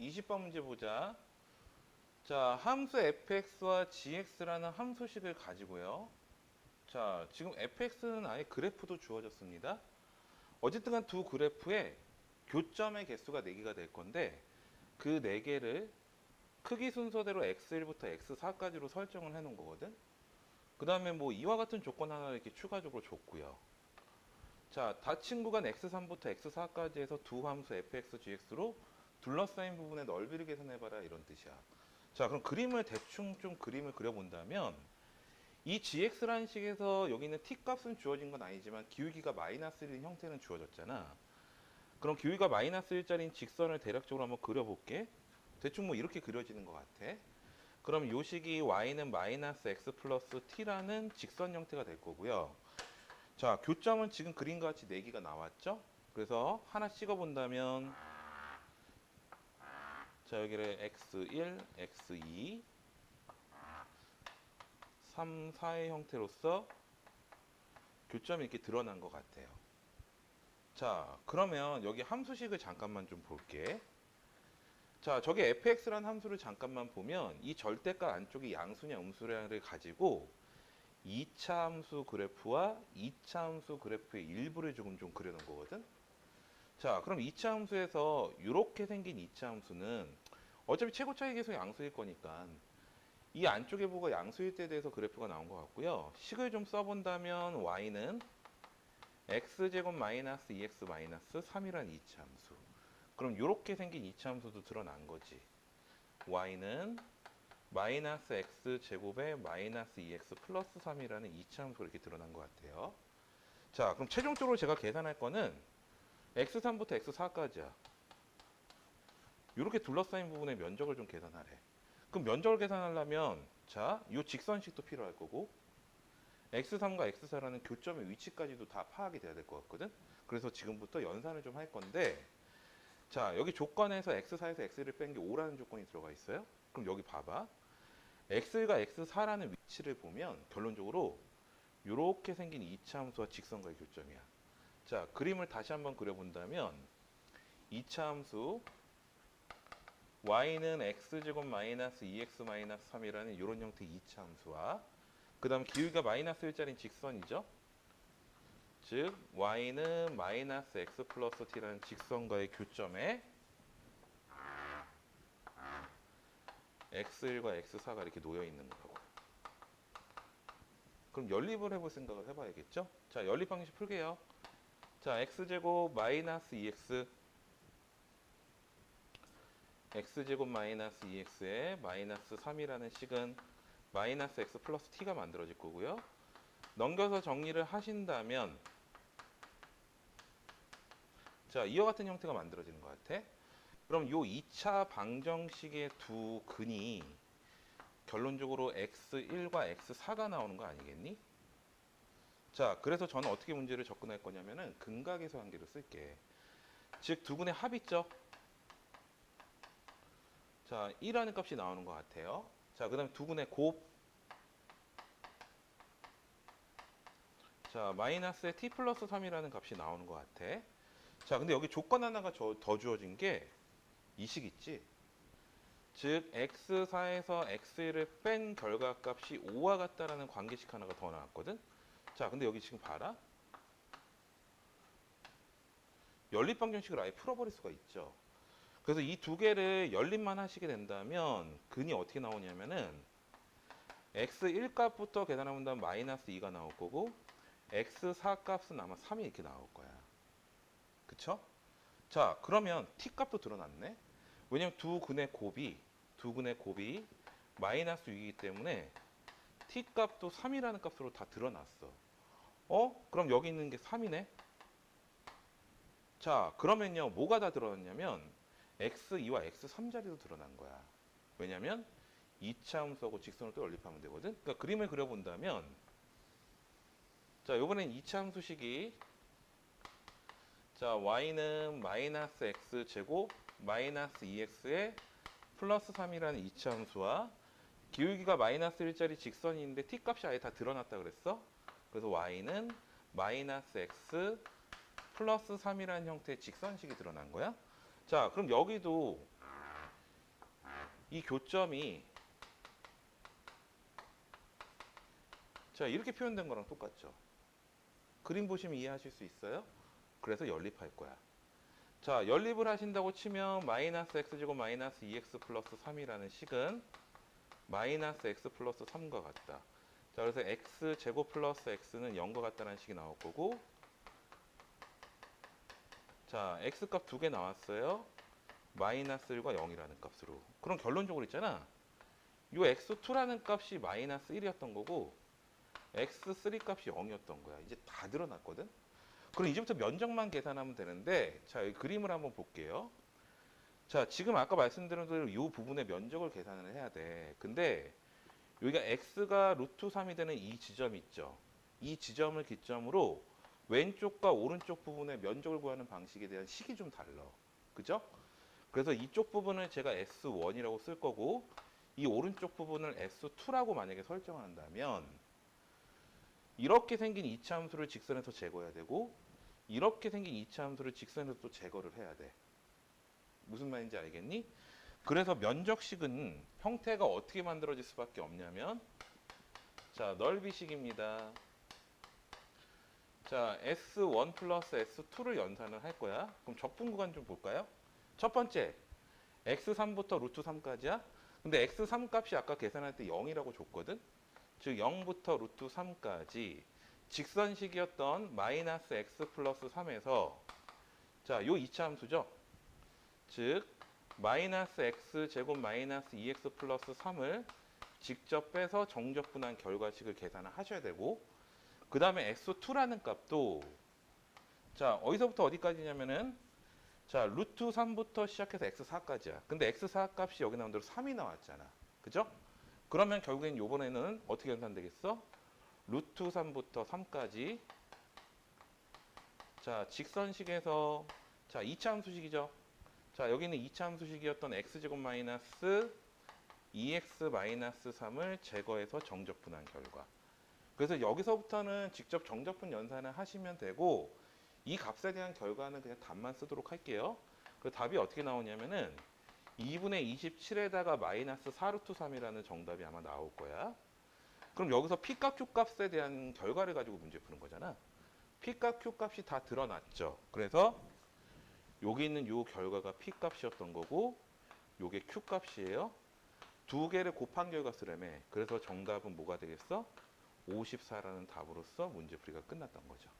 20번 문제 보자. 자, 함수 fx와 gx라는 함수식을 가지고요. 자, 지금 fx는 아예 그래프도 주어졌습니다. 어쨌든 간 두 그래프에 교점의 개수가 4개가 될 건데 그 4개를 크기 순서대로 x1부터 x4까지로 설정을 해 놓은 거거든. 그 다음에 뭐 이와 같은 조건 하나 이렇게 추가적으로 줬고요. 자, 닫힌 구간 x3부터 x4까지 해서 두 함수 fx, gx로 둘러싸인 부분의 넓이를 계산해봐라 이런 뜻이야. 자, 그럼 그림을 대충 좀 그림을 그려본다면 이 gx라는 식에서 여기 있는 t 값은 주어진 건 아니지만 기울기가 마이너스 1인 형태는 주어졌잖아. 그럼 기울기가 마이너스 1짜리인 직선을 대략적으로 한번 그려볼게. 대충 뭐 이렇게 그려지는 것 같아. 그럼 요 식이 y는 마이너스 x 플러스 t라는 직선 형태가 될 거고요. 자, 교점은 지금 그림과 같이 4개가 나왔죠? 그래서 하나 찍어본다면 자, 여기를 x1, x2 3, 4의 형태로서 교점이 이렇게 드러난 것 같아요. 자, 그러면 여기 함수식을 잠깐만 좀 볼게. 자, 저게 fx라는 함수를 잠깐만 보면 이 절대값 안쪽에 양수냐 음수냐를 가지고 2차 함수 그래프와 2차 함수 그래프의 일부를 조금 좀 그려놓은 거거든. 자, 그럼 2차 함수에서 이렇게 생긴 2차 함수는 어차피 최고 차이 계속 양수일 거니까 이 안쪽에 보고 양수일 때에 대해서 그래프가 나온 것 같고요. 식을 좀 써본다면 y는 x제곱 마이너스 2x 마이너스 3이라는 2차 함수. 그럼 이렇게 생긴 2차 함수도 드러난 거지. y는 마이너스 x 제곱에 마이너스 2x 플러스 3이라는 2차 함수가 이렇게 드러난 것 같아요. 자, 그럼 최종적으로 제가 계산할 거는 x3부터 x4까지야. 이렇게 둘러싸인 부분의 면적을 좀 계산하래. 그럼 면적을 계산하려면 자, 이 직선식도 필요할 거고 x3과 x4라는 교점의 위치까지도 다 파악이 돼야 될 것 같거든. 그래서 지금부터 연산을 좀 할 건데 자, 여기 조건에서 x4에서 x를 뺀 게 5라는 조건이 들어가 있어요. 그럼 여기 봐봐. x가 x4라는 위치를 보면 결론적으로 이렇게 생긴 2차 함수와 직선과의 교점이야. 자, 그림을 다시 한번 그려본다면 2차 함수 y는 x제곱 마이너스 2x 마이너스 3이라는 이런 형태의 2차 함수와 그 다음 기울기가 마이너스 1짜리인 직선이죠. 즉 y는 마이너스 x 플러스 t라는 직선과의 교점에 x1과 x4가 이렇게 놓여 있는 거라고. 그럼 연립을 해볼 생각을 해봐야겠죠? 자, 연립 방식 풀게요. 자, x제곱 마이너스 2x x제곱 마이너스 2x에 마이너스 3이라는 식은 마이너스 x 플러스 t가 만들어질 거고요. 넘겨서 정리를 하신다면 자, 이와 같은 형태가 만들어지는 것 같아. 그럼 요 2차 방정식의 두 근이 결론적으로 x1과 x4가 나오는 거 아니겠니? 자, 그래서 저는 어떻게 문제를 접근할 거냐면은 근각에서 한계를 쓸게. 즉, 두 근의 합 있죠? 자, 1라는 값이 나오는 것 같아요. 자, 그 다음에 두 근의 곱. 자, 마이너스의 t 플러스 3이라는 값이 나오는 것 같아. 자, 근데 여기 조건 하나가 저- 더 주어진 게 이식 있지? 즉, x4에서 x1을 뺀 결과값이 5와 같다라는 관계식 하나가 더 나왔거든? 자, 근데 여기 지금 봐라. 연립 방정식을 아예 풀어버릴 수가 있죠. 그래서 이 두 개를 연립만 하시게 된다면 근이 어떻게 나오냐면은 x1 값부터 계산하면 마이너스 2가 나올 거고 x4 값은 아마 3이 이렇게 나올 거야. 그쵸? 자, 그러면 t 값도 드러났네. 왜냐면 두 근의 곱이 두 근의 곱이 마이너스 6이기 때문에 t 값도 3이라는 값으로 다 드러났어. 어? 그럼 여기 있는 게 3이네. 자, 그러면요. 뭐가 다 드러났냐면 x2와 x3 자리도 드러난 거야. 왜냐면 2차 함수하고 직선을 또 연립하면 되거든. 그러니까 그림을 그려본다면 자, 요번엔 2차 함수식이 자, y는 마이너스 x 제곱 마이너스 2x에 플러스 3이라는 2차 함수와 기울기가 마이너스 1짜리 직선이 있는데 t 값이 아예 다 드러났다 그랬어. 그래서 y는 마이너스 x 플러스 3이라는 형태의 직선식이 드러난 거야. 자, 그럼 여기도 이 교점이 자 이렇게 표현된 거랑 똑같죠. 그림 보시면 이해하실 수 있어요? 그래서 연립할 거야. 자 연립을 하신다고 치면 마이너스 x제곱 마이너스 2x 플러스 3이라는 식은 마이너스 x 플러스 3과 같다. 자 그래서 x 제곱 플러스 x는 0과 같다는 식이 나올 거고 자 x 값 두 개 나왔어요. 마이너스 1과 0이라는 값으로. 그럼 결론적으로 있잖아. 요 x2라는 값이 마이너스 1이었던 거고 x3 값이 0이었던 거야. 이제 다 드러났거든. 그럼 이제부터 면적만 계산하면 되는데 자, 이 그림을 한번 볼게요. 자, 지금 아까 말씀드린 대로 이 부분의 면적을 계산을 해야 돼. 근데 여기가 x가 루트 3이 되는 이 지점 있죠. 이 지점을 기점으로 왼쪽과 오른쪽 부분의 면적을 구하는 방식에 대한 식이 좀 달라. 그죠? 그래서 이쪽 부분을 제가 S1이라고 쓸 거고 이 오른쪽 부분을 S2라고 만약에 설정한다면 이렇게 생긴 이차 함수를 직선에서 제거해야 되고 이렇게 생긴 이차 함수를 직선에서 또 제거를 해야 돼. 무슨 말인지 알겠니? 그래서 면적식은 형태가 어떻게 만들어질 수밖에 없냐면 자 넓이식입니다. 자 S1 플러스 S2를 연산을 할 거야. 그럼 적분 구간 좀 볼까요? 첫 번째 x3부터 루트 3까지야. 근데 x3 값이 아까 계산할 때 0이라고 줬거든. 즉 0부터 루트 3까지 직선식이었던 마이너스 x 플러스 3에서 자, 요 2차 함수죠. 즉 마이너스 x 제곱 마이너스 2x 플러스 3을 직접 빼서 정적분한 결과식을 계산을 하셔야 되고 그 다음에 x2라는 값도 자 어디서부터 어디까지냐면은 자 루트 3부터 시작해서 x4까지야. 근데 x4 값이 여기 나온 대로 3이 나왔잖아. 그죠? 그러면 결국엔 요번에는 어떻게 연산되겠어? 루트 3부터 3까지 자 직선식에서 자 2차 함수식이죠. 자 여기는 2차 함수식이었던 x제곱 마이너스 2x 마이너스 3을 제거해서 정적분한 결과. 그래서 여기서부터는 직접 정적분 연산을 하시면 되고 이 값에 대한 결과는 그냥 답만 쓰도록 할게요. 그 답이 어떻게 나오냐면은 2분의 27에다가 마이너스 4루트 3이라는 정답이 아마 나올 거야. 그럼 여기서 P값, Q값에 대한 결과를 가지고 문제 푸는 거잖아. P값, Q값이 다 드러났죠. 그래서 여기 있는 요 결과가 P값이었던 거고 요게 Q값이에요. 두 개를 곱한 결과 쓰려면 그래서 정답은 뭐가 되겠어? 54라는 답으로서 문제풀이가 끝났던 거죠.